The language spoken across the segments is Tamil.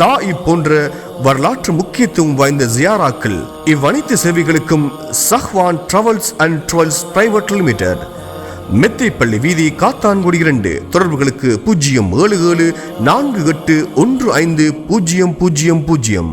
தாயிப் போன்ற வரலாற்று முக்கியத்துவம் வாய்ந்த ஜியாராக்கள் இவ்வனைத்து சேவைகளுக்கும் Sahwan travels and tours private limited Methaipalli வீதி காத்தான்குடி இரண்டு தொடர்புகளுக்கு பூஜ்ஜியம் ஏழு ஏழு நான்கு எட்டு ஒன்று ஐந்து பூஜ்ஜியம் பூஜ்ஜியம் பூஜ்ஜியம்.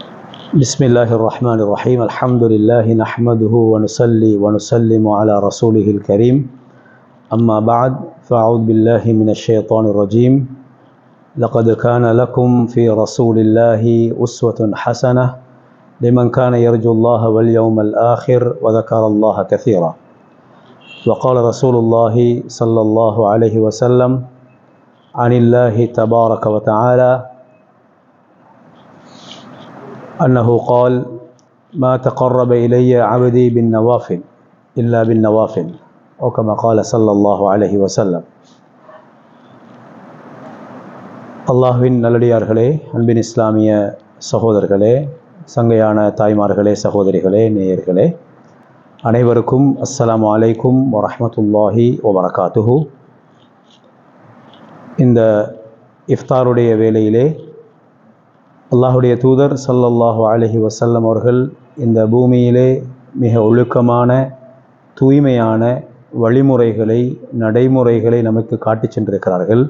بسم الله الرحمن الرحيم الحمد لله نحمده ونصلي ونسلم على رسوله الكريم أما بعد فأعوذ بالله من الشيطان الرجيم لقد كان لكم في رسول الله أسوة حسنة لمن كان يرجو الله واليوم الآخر وذكر الله كثيرا وقال رسول الله صلى الله عليه وسلم عن الله تبارك وتعالى أنه قال ما تقرب إلي عبدي بالنوافل إلا بالنوافل أو كما قال صلى الله عليه وسلم அல்லாஹ்வின் நல்லடியார்களே அன்பின் இஸ்லாமிய சகோதரர்களே சங்கையான தாய்மார்களே சகோதரிகளே நேயர்களே அனைவருக்கும் அஸ்ஸலாமு அலைக்கும் வரஹ்மத்துல்லாஹி வபரகாத்துஹு இந்த இஃப்தாருடைய வேளையிலே அல்லாஹுடைய தூதர் சல்லல்லாஹு அலஹி வசல்லம் அவர்கள் இந்த பூமியிலே மிக ஒழுக்கமான தூய்மையான வழிமுறைகளை நடைமுறைகளை நமக்கு காட்டிச் சென்றிருக்கிறார்கள்.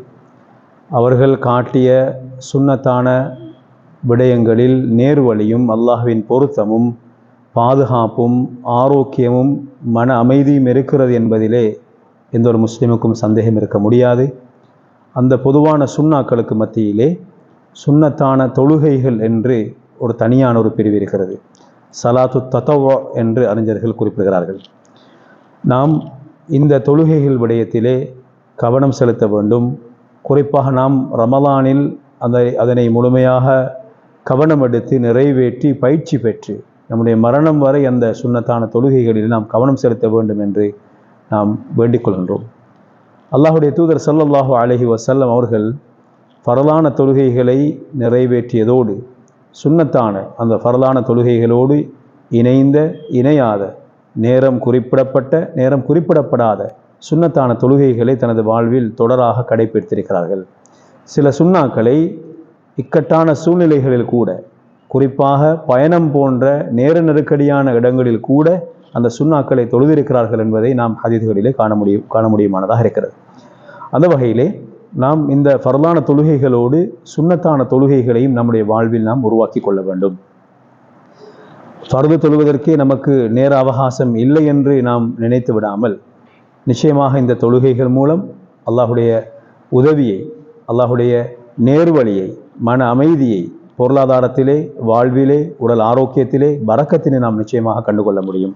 அவர்கள் காட்டிய சுண்ணத்தான விடயங்களில் நேர்வழியும் அல்லாஹ்வின் பொருத்தமும் பாதுகாப்பும் ஆரோக்கியமும் மன அமைதியும் இருக்கிறது என்பதிலே எந்த ஒரு முஸ்லீமுக்கும் சந்தேகம் இருக்க முடியாது. அந்த பொதுவான சுண்ணாக்களுக்கு மத்தியிலே சுன்னத்தான தொழுகைகள் என்று ஒரு தனியான ஒரு பிரிவு இருக்கிறது சலாத்து தத்தவா என்று அறிஞர்கள் குறிப்பிடுகிறார்கள். நாம் இந்த தொழுகைகள் விடயத்திலே கவனம் செலுத்த வேண்டும். குறிப்பாக நாம் ரமலானில் அதை அதனை முழுமையாக கவனம் எடுத்து நிறைவேற்றி பயிற்சி பெற்று நம்முடைய மரணம் வரை அந்த சுண்ணத்தான தொழுகைகளில் நாம் கவனம் செலுத்த வேண்டும் என்று நாம் வேண்டிக் கொள்கின்றோம். அல்லாஹுடைய தூதர் சல்லல்லாஹு அலஹி வசல்லம் அவர்கள் பரலான தொழுகைகளை நிறைவேற்றியதோடு சுண்ணத்தான அந்த பரலான தொழுகைகளோடு இணைந்த இணையாத நேரம் குறிப்பிடப்பட்ட நேரம் குறிப்பிடப்படாத சுண்ணத்தான தொழுகைகளை தனது வாழ்வில் தொடராக கடைபிடித்திருக்கிறார்கள். சில சுண்ணாக்களை இக்கட்டான சூழ்நிலைகளில் கூட குறிப்பாக பயணம் போன்ற நேர நெருக்கடியான இடங்களில் கூட அந்த சுண்ணாக்களை தொழுதிருக்கிறார்கள் என்பதை நாம் ஹதீதுகளிலே காண முடியும் காண முடியுமானதாக இருக்கிறது. அந்த வகையிலே நாம் இந்த ஃபர்லான தொழுகைகளோடு சுண்ணத்தான தொழுகைகளையும் நம்முடைய வாழ்வில் நாம் உருவாக்கி கொள்ள வேண்டும். ஃபர்து தொழுவதற்கே நமக்கு நேர அவகாசம் இல்லை என்று நாம் நினைத்து விடாமல் நிச்சயமாக இந்த தொழுகைகள் மூலம் அல்லாஹுடைய உதவியை அல்லாஹுடைய நேர்வழியை மன அமைதியை பொருளாதாரத்திலே வாழ்விலே உடல் ஆரோக்கியத்திலே வரக்கத்தினை நாம் நிச்சயமாக கண்டுகொள்ள முடியும்.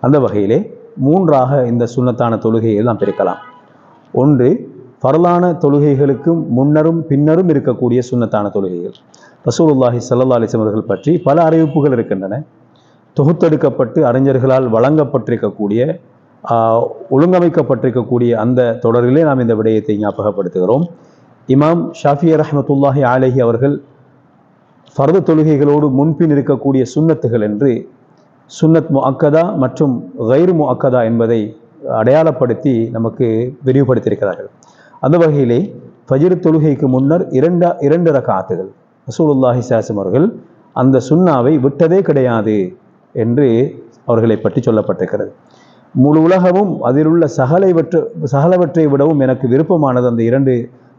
அந்த வகையிலே மூன்றாக இந்த சுண்ணத்தான தொழுகையை நாம் பிரிக்கலாம். ஒன்று பரலான தொழுகைகளுக்கும் முன்னரும் பின்னரும் இருக்கக்கூடிய சுன்னத்தான தொழுகைகள். ரசூலுல்லாஹி சல்லா அலைஹி அவர்கள் பற்றி பல அறிவிப்புகள் இருக்கின்றன. தொகுத்தெடுக்கப்பட்டு அறிஞர்களால் வழங்கப்பட்டிருக்கக்கூடிய ஒழுங்கமைக்கப்பட்டிருக்கக்கூடிய அந்த தொடரிலே நாம் இந்த விடயத்தை ஞாபகப்படுத்துகிறோம். இமாம் ஷாஃபியர் ரஹமத்துல்லாஹி ஆலஹி அவர்கள் ஃபர்து தொழுகைகளோடு முன்பின் இருக்கக்கூடிய சுண்ணத்துகள் என்று சுன்னத் முஅக்கதா மற்றும் கைர் முஅக்கதா என்பதை அடையாளப்படுத்தி நமக்கு விரிவுபடுத்தியிருக்கிறார்கள். அந்த வகையிலே ஃபஜிர் தொழுகைக்கு முன்னர் இரண்டு இரண்டு ரகாத்துகள் ரசூலுல்லாஹி சாசம் அவர்கள் அந்த சுன்னாவை விட்டதே கிடையாது என்று அவர்களை பற்றி சொல்லப்பட்டிருக்கிறது. முழு உலகமும் அதில் உள்ள சகலைவற்ற சகலவற்றை விடவும் எனக்கு விருப்பமானது அந்த இரண்டு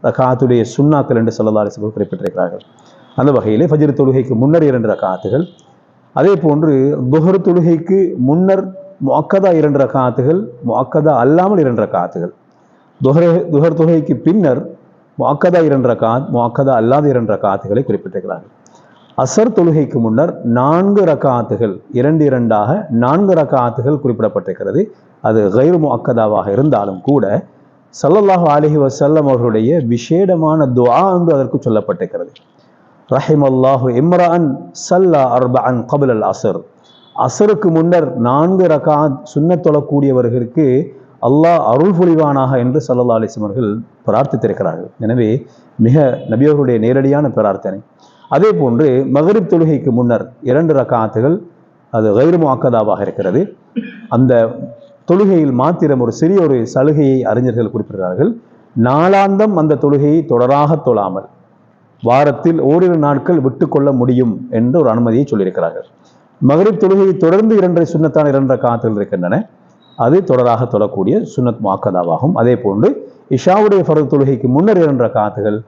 ரகாத்துடைய சுன்னாக்கள் என்று சொல்லலாறு குறிப்பிட்டிருக்கிறார்கள். அந்த வகையிலே ஃபஜிர் தொழுகைக்கு முன்னர் இரண்டு ரகாத்துகள் அதே போன்று துஹர் தொழுகைக்கு முன்னர் மொக்கதா இரண்டு ரகாத்துகள் மொக்கதா அல்லாமல் இரண்டு ரகாத்துகள் துஹர் துஹர் தொழுகைக்கு பின்னர் முஅக்கதா இரண்டு ரக்காத் முஅக்கதா அல்லாத இரண்டு ரக்காத்துகளை குறிப்பிட்டிருக்கிறார்கள். அசர் தொழுகைக்கு முன்னர் நான்கு ரக்காத்துகள் இரண்டு இரண்டாக நான்கு ரக்காத்துகள் குறிப்பிடப்பட்டிருக்கிறது. அது கைரு முஅக்கதாவாக இருந்தாலும் கூட சல்லல்லாஹ் அலைஹி வசல்லம் அவர்களுடைய விசேடமான துவா என்று அதற்கு சொல்லப்பட்டிருக்கிறது. ரஹிமல்லாஹு இம்ரான் சல்லா அர்பஅன் கபில் அல் அசர் அசருக்கு முன்னர் நான்கு ரகாத் சுண்ணத் தொழக்கூடியவர்களுக்கு அல்லாஹ் அருள் புரிவானாக என்று சல்லல்லா அலிஸ்லம் பிரார்த்தித்திருக்கிறார்கள். எனவே மிக நபியவர்களுடைய நேரடியான பிரார்த்தனை. அதே போன்று மகரிப் தொழுகைக்கு முன்னர் இரண்டு ரக்காத்துகள் அது கைரு முஅக்கதாவாக இருக்கிறது. அந்த தொழுகையில் மாத்திரம் ஒரு சிறிய ஒரு சலுகையை அறிஞர்கள் குறிப்பிடுகிறார்கள். நாளாந்தம் அந்த தொழுகையை தொடராக தொழாமல் வாரத்தில் ஓரிரு நாட்கள் விட்டுக்கொள்ள முடியும் என்று ஒரு அனுமதியை சொல்லியிருக்கிறார்கள். மகரிப் தொழுகையை தொடர்ந்து இரண்டரை சுண்ணத்தான இரண்டரை காத்துகள் இருக்கின்றன. அது தொடராக தொழக்கூடிய சுனத் மாக்கதாவாகும் அதே போன்று இஷாவுடைய ஃபரது தொழுகைக்கு முன்னர் இரண்டு காத்துகள்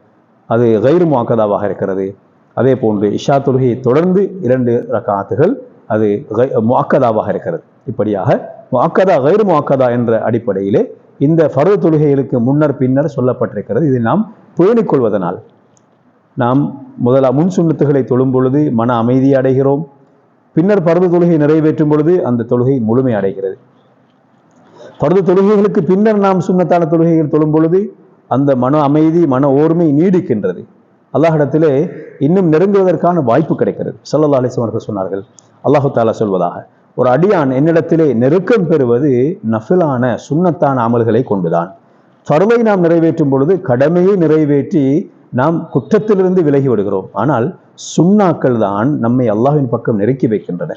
அது கயிறு மாக்கதாவாக இருக்கிறது. அதே போன்று இஷா தொழுகையை தொடர்ந்து இரண்டு ரக்காத்துகள் அது கை- இருக்கிறது. இப்படியாக மாக்கதா கயிறு முஅக்கதா என்ற அடிப்படையிலே இந்த ஃபரது தொழுகைகளுக்கு முன்னர் பின்னர் சொல்லப்பட்டிருக்கிறது. இதை நாம் பேணிக் கொள்வதனால் நாம் முதலா முன் சுண்ணத்துகளை தொழும் பொழுது மன அமைதி அடைகிறோம். பின்னர் பரது தொழுகை நிறைவேற்றும் பொழுது அந்த தொழுகை முழுமை அடைகிறது. பருது தொழுகைகளுக்கு பின்னர் நாம் சுண்ணத்தான தொழுகைகள் தொழும் பொழுது அந்த மன அமைதி மன ஓர்மை நீடிக்கின்றது. அல்லாஹிடத்திலே இன்னும் நெருங்குவதற்கான வாய்ப்பு கிடைக்கிறது. சல்லல்லா அலைஹி அவர்கள் சொன்னார்கள் அல்லாஹு தாலா சொல்வதாக ஒரு அடியான் என்னிடத்திலே நெருக்கம் பெறுவது நஃபிலான சுண்ணத்தான அமல்களை கொண்டுதான். பருவை நாம் நிறைவேற்றும் பொழுது கடமையை நிறைவேற்றி நாம் குற்றத்திலிருந்து விலகி விடுகிறோம். ஆனால் சுண்ணாக்கள் தான் நம்மை அல்லாஹின் பக்கம் நெருக்கி வைக்கின்றன.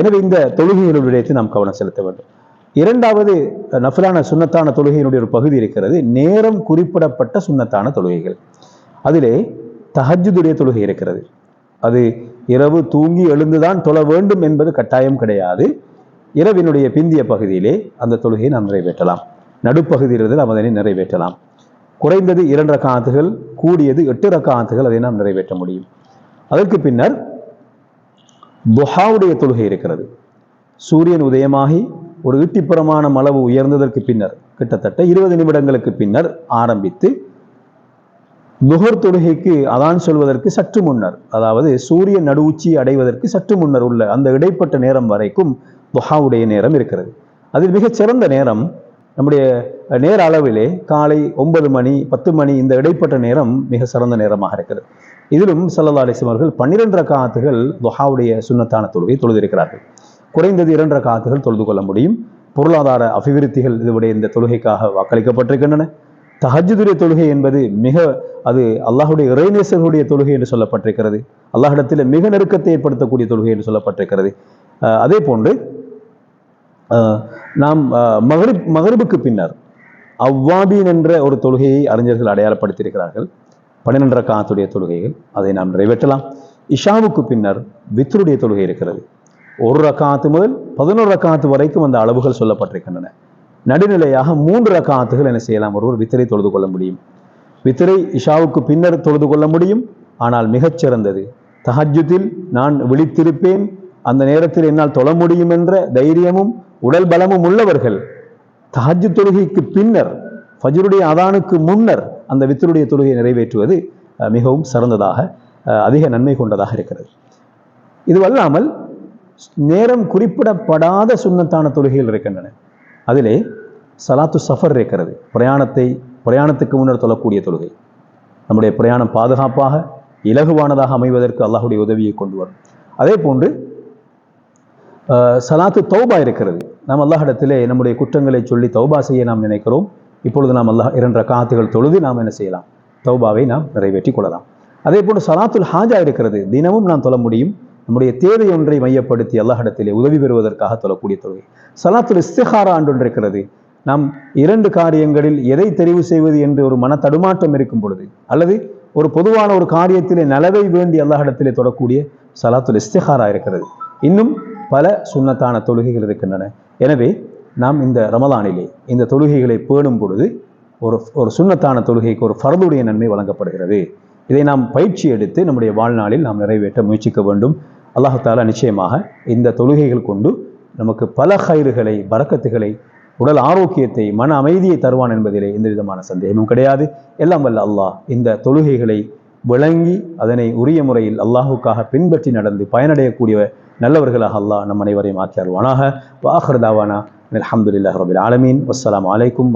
எனவே இந்த தொழுகைகளுடைய நாம் கவனம் செலுத்த வேண்டும். இரண்டாவது நஃபிலான சுண்ணத்தான தொழுகையினுடைய ஒரு பகுதி இருக்கிறது. நேரம் குறிப்பிடப்பட்ட சுண்ணத்தான தொழுகைகள். அதிலே தஹஜ்ஜுடைய தொழுகை இருக்கிறது. அது இரவு தூங்கி எழுந்துதான் தொழ வேண்டும் என்பது கட்டாயம் கிடையாது. இரவினுடைய பிந்திய பகுதியிலே அந்த தொழுகையை நாம் நிறைவேற்றலாம். நடுப்பகுதியிலிருந்து நாம் அதனை நிறைவேற்றலாம். குறைந்தது இரண்டு ரக்காத்துகள் கூடியது எட்டு ரக்காத்துகள் அதை நாம் நிறைவேற்ற முடியும். அதற்கு பின்னர் துஹாவுடைய தொழுகை இருக்கிறது. சூரியன் உதயமாகி ஒரு ஈட்டிப்புறமான அளவு உயர்ந்ததற்கு பின்னர் கிட்டத்தட்ட இருபது நிமிடங்களுக்கு பின்னர் ஆரம்பித்து நுகர் தொழுகைக்கு அதான் சொல்வதற்கு சற்று முன்னர் அதாவது சூரியன் நடுவுச்சி அடைவதற்கு சற்று முன்னர் உள்ள அந்த இடைப்பட்ட நேரம் வரைக்கும் துஹாவுடைய நேரம் இருக்கிறது. அதில் மிகச் சிறந்த நேரம் நம்முடைய நேர அளவிலே காலை ஒன்பது மணி பத்து மணி இந்த இடைப்பட்ட நேரம் மிக சிறந்த நேரமாக இருக்கிறது. இதிலும் சல்லா அலிஸ்லாம் அவர்கள் பன்னிரெண்டு ரக்காத்துகள் துஹாவுடைய சுண்ணத்தான தொழுகை தொழுதிருக்கிறார்கள். குறைந்தது இரண்டு காத்துகள் தொழுது கொள்ள முடியும். பொருளாதார அபிவிருத்திகள் இதுவுடைய இந்த தொழுகைக்காக வாக்களிக்கப்பட்டிருக்கின்றன. தஹஜ்ஜுடைய தொழுகை என்பது மிக அது அல்லாஹுடைய இறைநேசர்களுடைய தொழுகை என்று சொல்லப்பட்டிருக்கிறது. அல்லாஹிடத்தில் மிக நெருக்கத்தை ஏற்படுத்தக்கூடிய தொழுகை என்று சொல்லப்பட்டிருக்கிறது. அதே போன்று நாம் அஹ் மகரிப் மகரிபுக்கு பின்னர் அவ்வாபீன் என்ற ஒரு தொழுகையை அறிஞர்கள் அடையாளப்படுத்தியிருக்கிறார்கள். பன்னிரெண்டு காத்துடைய தொழுகைகள் அதை நாம் நிறைவேற்றலாம். இஷாவுக்கு பின்னர் வித்ருடைய தொழுகை இருக்கிறது. ஒரு ரக்காத்து முதல் பதினோரு ரக்காத்து வரைக்கும் அந்த அளவுகள் சொல்லப்பட்டிருக்கின்றன. நடுநிலையாக மூன்று ரக்காத்துகள் என்ன செய்யலாம்? ஒருவர் வித்திரை தொழுது கொள்ள முடியும். வித்திரை இஷாவுக்கு பின்னர் தொழுது கொள்ள முடியும். ஆனால் மிகச்சிறந்தது சிறந்தது. நான் விழித்திருப்பேன். அந்த நேரத்தில் என்னால் தொழ முடியும் என்ற தைரியமும் உடல் பலமும் உள்ளவர்கள் தஹஜ்ஜு தொழுகைக்கு பின்னர் ஃபஜ்ருடைய அதானுக்கு முன்னர் அந்த வித்தருடைய தொழுகையை நிறைவேற்றுவது அஹ், மிகவும் சிறந்ததாக அஹ், அதிக நன்மை கொண்டதாக இருக்கிறது. இதுவல்லாமல் நேரம் குறிப்பிடப்படாத சுண்ணத்தான தொழுகைகள் இருக்கின்றன. அதிலே சலாத்து சஃபர் இருக்கிறது. பிரயாணத்தை பிரயாணத்துக்கு முன்னர் தொழக்கூடிய தொழுகை. நம்முடைய பிரயாணம் பாதுகாப்பாக இலகுவானதாக அமைவதற்கு அல்லாஹுடைய உதவியை கொண்டு வரும். அதே போன்று சலாத்து தௌபா இருக்கிறது. நாம் அல்லாஹிடத்திலே நம்முடைய குற்றங்களை சொல்லி தௌபா செய்ய நாம் நினைக்கிறோம். இப்பொழுது நாம் அல்லாஹ் இரண்டு காத்துகள் தொழுது நாம் என்ன செய்யலாம்? தௌபாவை நாம் நிறைவேற்றிக் கொள்ளலாம். அதே போன்று சலாத்துல் ஹாஜா இருக்கிறது. தினமும் நாம் தொழ முடியும். நம்முடைய தேவை ஒன்றை மையப்படுத்தி அல்லாஹிடத்திலே உதவி பெறுவதற்காக சொல்லக்கூடிய தொழுகை. சலாத்துல் இஸ்திஹாரா ஒன்று இருக்கிறது. நாம் இரண்டு காரியங்களில் எதை தெரிவு செய்வது என்று ஒரு மன தடுமாற்றம் இருக்கும் பொழுது அல்லது ஒரு பொதுவான ஒரு காரியத்திலே நலவை வேண்டி அல்லாஹிடத்திலே தொடக்கூடிய சலாத்துல் இஸ்திஹாரா இருக்கிறது. இன்னும் பல சுன்னத்தான தொழுகைகள் இருக்கின்றன. எனவே நாம் இந்த ரமலானிலே இந்த தொழுகைகளை பேணும் பொழுது ஒரு ஒரு சுன்னத்தான தொழுகைக்கு ஒரு ஃபரதுடைய நன்மை வழங்கப்படுகிறது. இதை நாம் பயிற்சி எடுத்து நம்முடைய வாழ்நாளில் நாம் நிறைவேற்ற முயற்சிக்க வேண்டும். அல்லாஹாலா நிச்சயமாக இந்த தொழுகைகள் கொண்டு நமக்கு பல கயிறுகளை பறக்கத்துகளை உடல் ஆரோக்கியத்தை மன அமைதியை தருவான் என்பதிலே எந்த விதமான சந்தேகமும் கிடையாது. எல்லாம் வல்ல அல்லாஹ் இந்த தொழுகைகளை விளங்கி அதனை உரிய முறையில் அல்லாஹுக்காக பின்பற்றி நடந்து பயனடையக்கூடிய நல்லவர்களாக அல்லாஹ் நம் அனைவரையும் ஆக்கி அருவானாக வாஹர் தாவானா அல்ஹம்துலில்லாஹி ரபில் ஆலமீன். வஸ்ஸலாமு அலைக்கும்